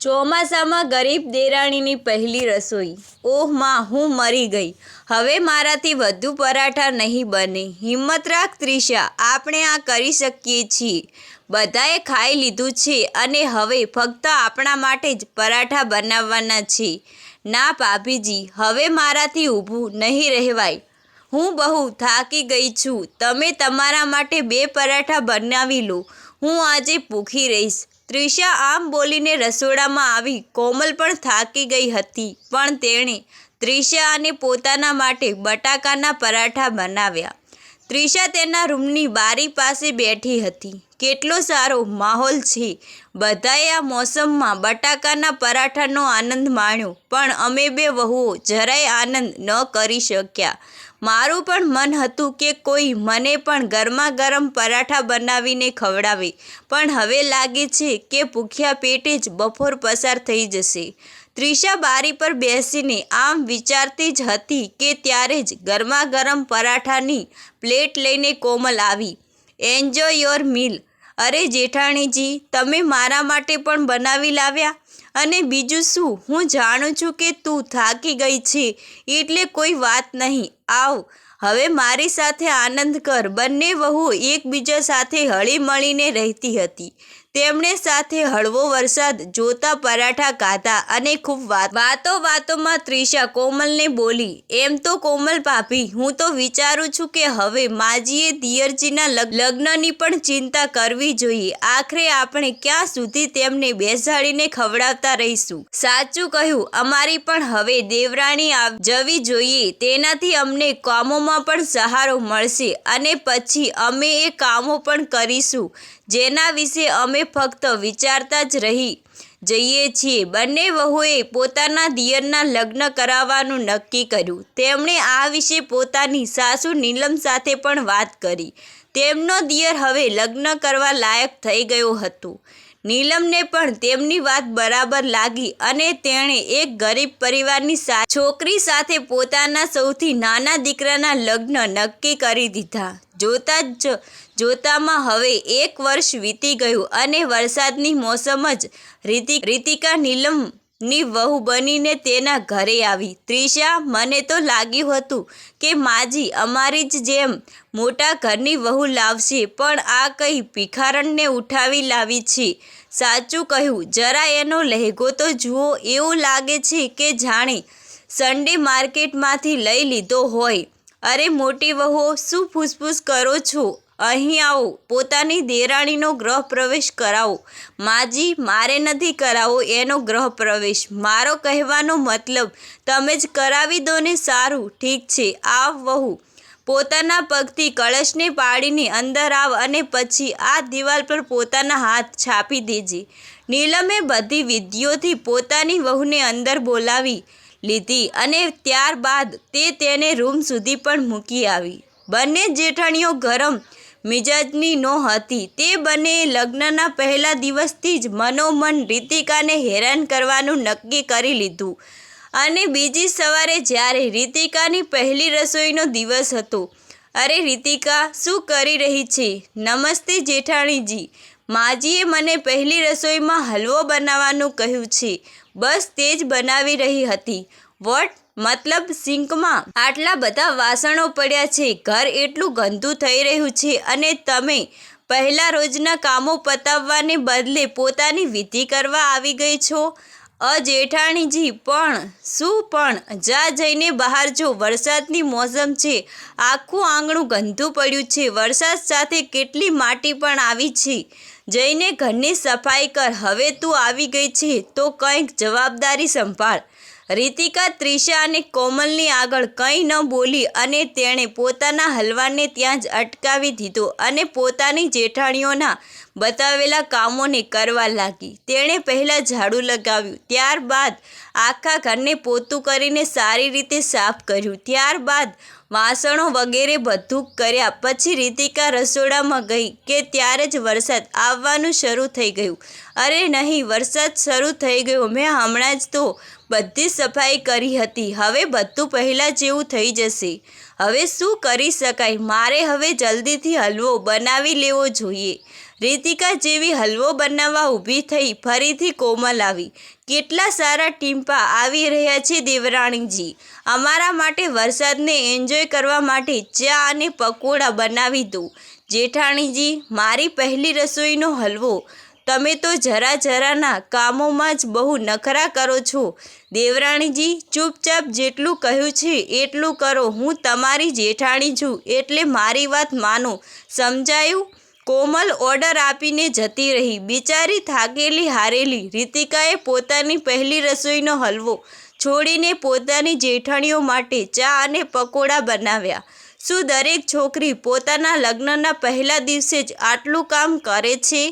ચોમાસામાં ગરીબ દેરાણીની પહેલી રસોઈ. ઓહમાં, હું મરી ગઈ. હવે મારાથી વધુ પરાઠા નહીં બને. હિંમત રાખ ત્રિષા, આપણે આ કરી શકીએ છીએ. બધાએ ખાઈ લીધું છે અને હવે ફક્ત આપણા માટે જ પરાઠા બનાવવાના છે. ના ભાભીજી, હવે મારાથી ઊભું નહીં રહેવાય. હું બહુ થાકી ગઈ છું. તમે તમારા માટે બે પરાઠા બનાવી લો. હું આજે ભૂખી રહીશ. ત્રિષા આમ બોલીને રસોડામાં આવી. કોમલ પણ થાકી ગઈ હતી, પણ તેણે ત્રિષા અને પોતાના માટે બટાકાના પરાઠા બનાવ્યા. ત્રિષા તેના રૂમની બારી પાસે બેઠી હતી. કેટલો સારો માહોલ છે. બધાએ આ મોસમમાં બટાકાના પરાઠાનો આનંદ માણ્યો, પણ અમે બે વહુઓ જરાય આનંદ ન કરી શક્યા. મારું પણ મન હતું કે કોઈ મને પણ ગરમા ગરમ પરાઠા બનાવીને ખવડાવે, પણ હવે લાગે છે કે ભૂખ્યા પેટે જ બપોર પસાર થઈ જશે. ત્રિષા બારી પર બેસીને આમ વિચારતી જ હતી કે ત્યારે જ ગરમા ગરમ પરાઠાની પ્લેટ લઈને કોમલ આવી. એન્જોય યોર મીલ અરે જેઠાણીજી, તમે મારા માટે પણ બનાવી લાવ્યા. અને બીજું શું? હું જાણું છું કે તું થાકી ગઈ છે. એટલે કોઈ વાત નહીં. આવ. હવે મારી સાથે આનંદ કર. બંને વહુ એકબીજા સાથે હળીમળીને રહેતી હતી. તેમણે સાથે હળવો વરસાદ, જોતા પરાઠા ખાધા અને ખૂબ વાત વાતો વાતોમાં ત્રિષા કોમલને બોલી, એમ તો કોમલ ભાભી હું તો વિચારું છું કે હવે માજીએ દિયરજીના લગ- લગ્નની પણ ચિંતા કરવી જોઈએ. આખરે આપણે ક્યાં સુધી તેમને બેસાડીને ખવડાવતા રહીશું? સાચું કહ્યું, અમારી પણ હવે દેવરાણી જવી જોઈએ. તેનાથી અમને કામોમાં પણ સહારો મળશે અને પછી અમે એ કામો પણ કરીશું. જેના વિશે અમે ફક્ત વિચારતા જ રહી. જઈએ છીએ. બંને વહુએ પોતાના દિયરના લગ્ન કરાવવાનું નક્કી કર્યું. તેમણે આ વિશે પોતાની સાસુ નીલમ સાથે પણ વાત કરી. તેમનો દિયર હવે લગ્ન કરવા લાયક થઈ ગયો હતો. નીલમને પણ તેમની વાત બરાબર લાગી અને તેણે એક ગરીબ પરિવારની છોકરી સાથે પોતાના સૌથી નાના દીકરાના લગ્ન નક્કી કરી દીધા. જોતા જ, જોતામાં હવે એક વર્ષ વીતી ગયું અને વરસાદની મોસમ જ રીતિ, રીતિકા નીલમની વહુ બનીને તેના ઘરે આવી. ત્રિષા, મને તો લાગ્યું હતું કે માજી અમારી જ જેમ મોટા ઘરની વહુ લાવશે, પણ આ કંઈ ભિખારણને ઉઠાવી લાવી છે. સાચું કહ્યું, જરા એનો લહેગો તો જુઓ, એવું લાગે છે કે જાણે સન્ડે માર્કેટમાંથી લઈ લીધો હોય. અરે મોટી વહુ શું ફૂસફૂસ કરો છો? અહીં આવો, પોતાની દેરાણીનો ગ્રહ પ્રવેશ કરાવો. માજી, મારે નથી કરાવો એનો ગ્રહ પ્રવેશ. મારો કહેવાનો મતલબ, તમે જ કરાવી દો ને સારું, ઠીક છે, આવ વહુ. પોતાના પગથી કળશને પાડીને અંદર આવ અને પછી આ દિવાલ પર પોતાના હાથ છાપી દેજે. નીલમે બધી વિધિઓથી પોતાની વહુને અંદર બોલાવી લીધી અને ત્યારબાદ તે તેને રૂમ સુધી પણ મૂકી આવી. બંને જેઠાણીઓ ગરમ મિજાજની નહોતી. તે બંનેએ લગ્નના પહેલા દિવસથી જ મનોમન રીતિકાને હેરાન કરવાનું નક્કી કરી લીધું. અને બીજી સવારે જ્યારે રીતિકાની પહેલી રસોઈનો દિવસ હતો, અરે રીતિકા, શું કરી રહી છે? નમસ્તે જેઠાણીજી. માજીએ મને પહેલી રસોઈમાં હલવો બનાવવાનું કહ્યું છે. બસ તે જ બનાવી રહી હતી. વોટ? મતલબ સિંકમાં આટલા બધા વાસણો પડ્યા છે, ઘર એટલું ગંદુ થઈ રહ્યું છે અને તમે પહેલાં રોજના કામો પતાવવાને બદલે પોતાની વિધિ કરવા આવી ગઈ છો? અજેઠાણીજી, પણ શું પણ? જા જઈને બહાર જો, વરસાદની મોસમ છે, આખું આંગણું ગંદુ પડ્યું છે, વરસાદ સાથે કેટલી માટી પણ આવી છે. જઈને ઘરની સફાઈ કર, હવે તું આવી ગઈ છે, તો કંઈક જવાબદારી સંભાળ. રીતિકા, ત્રિષા અને કોમલની આગળ કંઈ ન બોલી અને તેણે પોતાના હલવાને ત્યાં જ અટકાવી દીધો અને પોતાની જેઠાણીઓના બતાવેલા કામોને કરવા લાગી. તેણે પહેલાં ઝાડુ લગાવ્યું, ત્યારબાદ આખા ઘરને પોતું કરીને સારી રીતે સાફ કર્યું, ત્યારબાદ વાસણો વગેરે બધું કર્યા. પછી રીતિકા રસોડામાં ગઈ કે ત્યારે જ વરસાદ આવવાનું શરૂ થઈ ગયું. અરે નહીં, વરસાદ શરૂ થઈ ગયો. મેં હમણાં જ તો બધી સફાઈ કરી હતી. હવે બધું પહેલાં જેવું થઈ જશે. હવે શું કરી શકાય? મારે હવે જલ્દીથી હલવો બનાવી લેવો જોઈએ. રીતિકા જેવી હલવો બનાવવા ઊભી થઈ ફરીથી કોમલ આવી. કેટલા સારા ટીમ્પા આવી રહ્યા છે દેવરાણીજી. અમારા માટે વરસાદને એન્જોય કરવા માટે ચા અને પકોડા બનાવી દો. જેઠાણીજી, મારી પહેલી રસોઈનો હલવો. તમે તો જરા જરાના કામોમાં જ બહુ નખરા કરો છો. દેવરાણીજી, ચૂપચાપ જેટલું કહ્યું છે એટલું કરો. હું તમારી જેઠાણી છું એટલે મારી વાત માનો. સમજાયું? કોમલ ઓર્ડર આપીને જતી રહી. બિચારી થાકેલી, હારેલી રીતિકાએ પોતાની પહેલી રસોઈનો હલવો છોડીને પોતાની જેઠાણીઓ માટે ચા અને પકોડા બનાવ્યા. શું દરેક છોકરી પોતાના લગ્નના પહેલા દિવસે જ આટલું કામ કરે છે?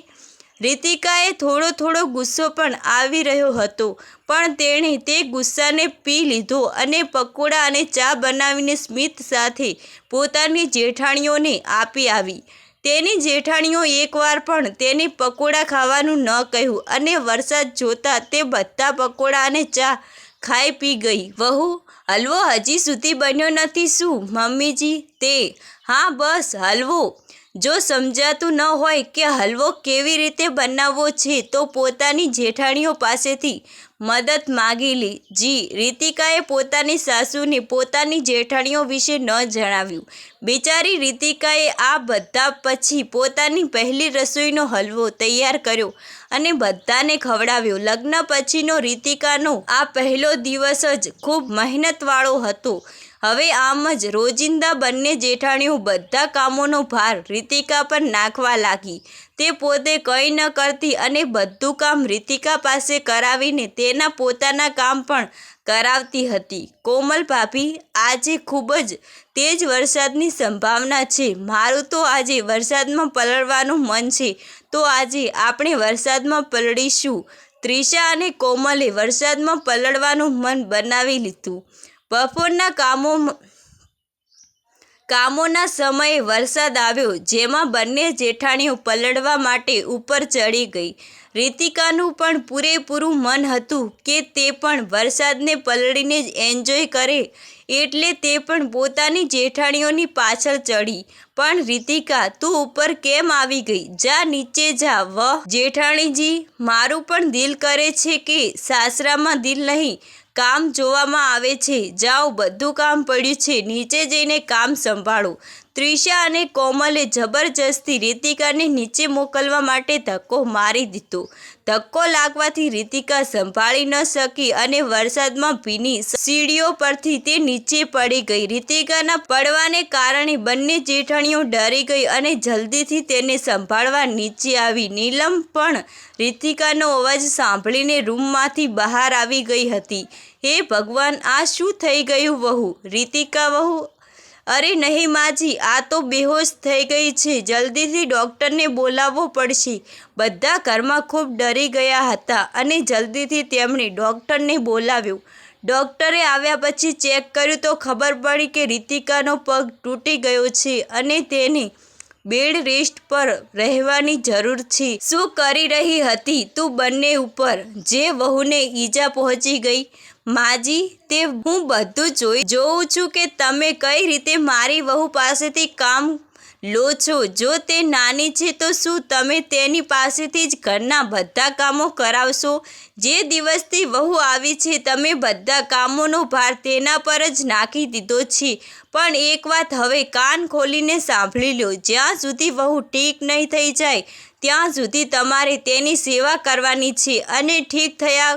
રીતિકાએ થોડો થોડો ગુસ્સો પણ આવી રહ્યો હતો, પણ તેણે તે ગુસ્સાને પી લીધો અને પકોડા અને ચા બનાવીને સ્મિત સાથે પોતાની જેઠાણીઓને આપી આવી. તેની જેઠાણીઓ એકવાર પણ તેને પકોડા ખાવાનું ન કહ્યું અને વરસાદ જોતા તે બધા પકોડા અને ચા ખાઈ પી ગઈ. વહુ, હલવો? હજી સુધી બન્યો નથી શું? મમ્મીજી, તે? હા, બસ, હલવો. જો સમજાતું ન હોય કે હલવો કેવી રીતે બનાવવો છે, તો પોતાની જેઠાણીઓ પાસેથી મદદ માગી લી. જી, રીતિકાએ પોતાની સાસુને પોતાની જેઠાણીઓ વિશે ન જણાવ્યું. બિચારી રીતિકાએ આ બધા પછી પોતાની પહેલી રસોઈનો હલવો તૈયાર કર્યો અને બધાને ખવડાવ્યો. લગ્ન પછીનો રીતિકાનો આ પહેલો દિવસ જ ખૂબ મહેનતવાળો હતો. હવે આમ જ રોજિંદા બંને જેઠાણીઓ બધા કામોનો ભાર રીતિકા પર નાખવા લાગી. તે પોતે કંઈ ન કરતી અને બધું કામ રીતિકા પાસે કરાવીને તેના પોતાના કામ પણ કરાવતી હતી. કોમલ ભાભી, આજે ખૂબ જ તેજ વરસાદની સંભાવના છે. મારું તો આજે વરસાદમાં પલળવાનું મન છે. તો આજે આપણે વરસાદમાં પલળીશું. ત્રિષા અને કોમલે વરસાદમાં પલળવાનું મન બનાવી લીધું. બપોરના કામો કામોના સમયે વરસાદ આવ્યો, જેમાં બંને જેઠાણીઓ પલળવા માટે ઉપર ચડી ગઈ. રીતિકાનું પણ પૂરેપૂરું મન હતું કે તે પણ વરસાદને પલળીને જ એન્જોય કરે, એટલે તે પણ પોતાની જેઠાણીઓની પાછળ ચડી. પણ રીતિકા, તું ઉપર કેમ આવી ગઈ? જા નીચે જા, વહ. જેઠાણીજી, મારું પણ દિલ કરે છે કે સાસરામાં દિલ નહીં કામ જોવામાં આવે છે. જાઓ બધું કામ પડ્યું છે. નીચે જઈને કામ સંભાળો. ત્રિષા અને કોમલે જબરજસ્તી રીતિકાને નીચે મોકલવા માટે ધક્કો મારી દીધો. ધક્કો લાગવાથી રીતિકા સંભાળી ન શકી અને વરસાદમાં ભીની સીડીઓ પરથી તે નીચે પડી ગઈ. રીતિકાના પડવાને કારણે બંને જેઠાણીઓ ડરી ગઈ અને જલ્દીથી તેને સંભાળવા નીચે આવી. નીલમ પણ રીતિકાનો અવાજ સાંભળીને રૂમમાંથી બહાર આવી ગઈ હતી. હે ભગવાન, આ શું થઈ ગયું વહુ? રીતિકા વહુ અરે નહીં માજી, આ તો બેહોશ થઈ ગઈ છે. જલ્દીથી ડૉક્ટરને બોલાવવો પડશે. બધા ઘરમાં ખૂબ ડરી ગયા હતા અને જલ્દીથી તેમણે ડૉક્ટરને બોલાવ્યું. ડૉક્ટરે આવ્યા પછી ચેક કર્યું તો ખબર પડી કે રીતિકાનો પગ તૂટી ગયો છે અને તેને બેડ રેસ્ટ પર રહેવાની જરૂર છે. શું કરી રહી હતી તું બંને ઉપર? જે વહુને ઈજા પહોંચી ગઈ માજી, તે હું બધું જોઈ જોઉં છું કે તમે કઈ રીતે મારી વહુ પાસેથી કામ લો છો. જો તે નાની છે, તો શું તમે તેની પાસેથી જ ઘરના બધા કામો કરાવશો? જે દિવસથી વહુ આવી છે, તમે બધા કામોનો ભાર તેના પર જ નાખી દીધો છે. પણ એક વાત હવે કાન ખોલીને સાંભળી લો. જ્યાં સુધી વહુ ઠીક નહીં થઈ જાય, ત્યાં સુધી તમારે તેની સેવા કરવાની છે અને ઠીક થયા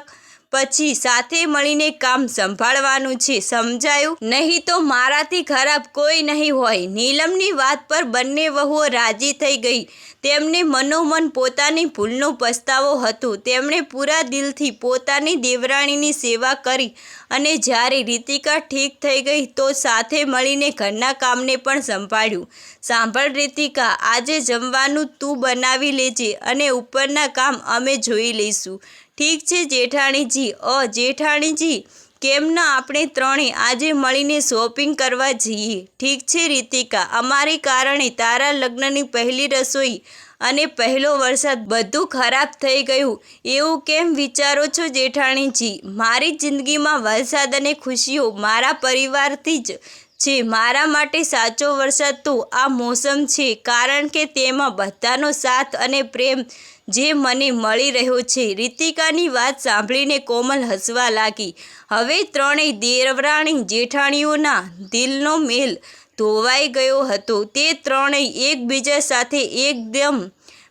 પછી સાથે મળીને કામ સંભાળવાનું છે, સમજાયું? નહીં તો મારાથી ખરાબ કોઈ નહીં હોય. નીલમની વાત પર બંને વહુઓ રાજી થઈ ગઈ. તેમને મનોમન પોતાની ભૂલનો પસ્તાવો હતો. તેમણે પૂરા દિલથી પોતાની દેવરાણીની સેવા કરી અને જ્યારે રીતિકા ઠીક થઈ ગઈ તો સાથે મળીને ઘરના કામને પણ સંભાળ્યું. સાંભળ રીતિકા, આજે જમવાનું તું બનાવી લેજે અને ઉપરના કામ અમે જોઈ લઈશું. ઠીક છે, જેઠાણીજી. અ, જેઠાણીજી, કેમ ન આપણે ત્રણે આજે મળીને શોપિંગ કરવા જઈએ? ઠીક છે, રીતિકા. અમારી કારણે તારા લગ્નની પહેલી રસોઈ અને પહેલો વરસાદ બધું ખરાબ થઈ ગયું. એવું કેમ વિચારો છો, જેઠાણીજી? મારી જિંદગીમાં વરસાદ અને ખુશીઓ મારા પરિવારથી જ છે. મારા માટે સાચો વરસાદ તો આ મોસમ છે, કારણ કે તેમાં બધાનો સાથ અને પ્રેમ જે મને મળી રહ્યો છે. રીતિકાની વાત સાંભળીને કોમલ હસવા લાગી. હવે ત્રણેય દેવરાણી જેઠાણીઓના દિલનો મેલ ધોવાઈ ગયો હતો. તે ત્રણેય એકબીજા સાથે એકદમ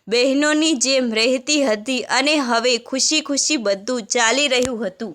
બહેનોની જેમ રહેતી હતી અને હવે ખુશી ખુશી બધું ચાલી રહ્યું હતું.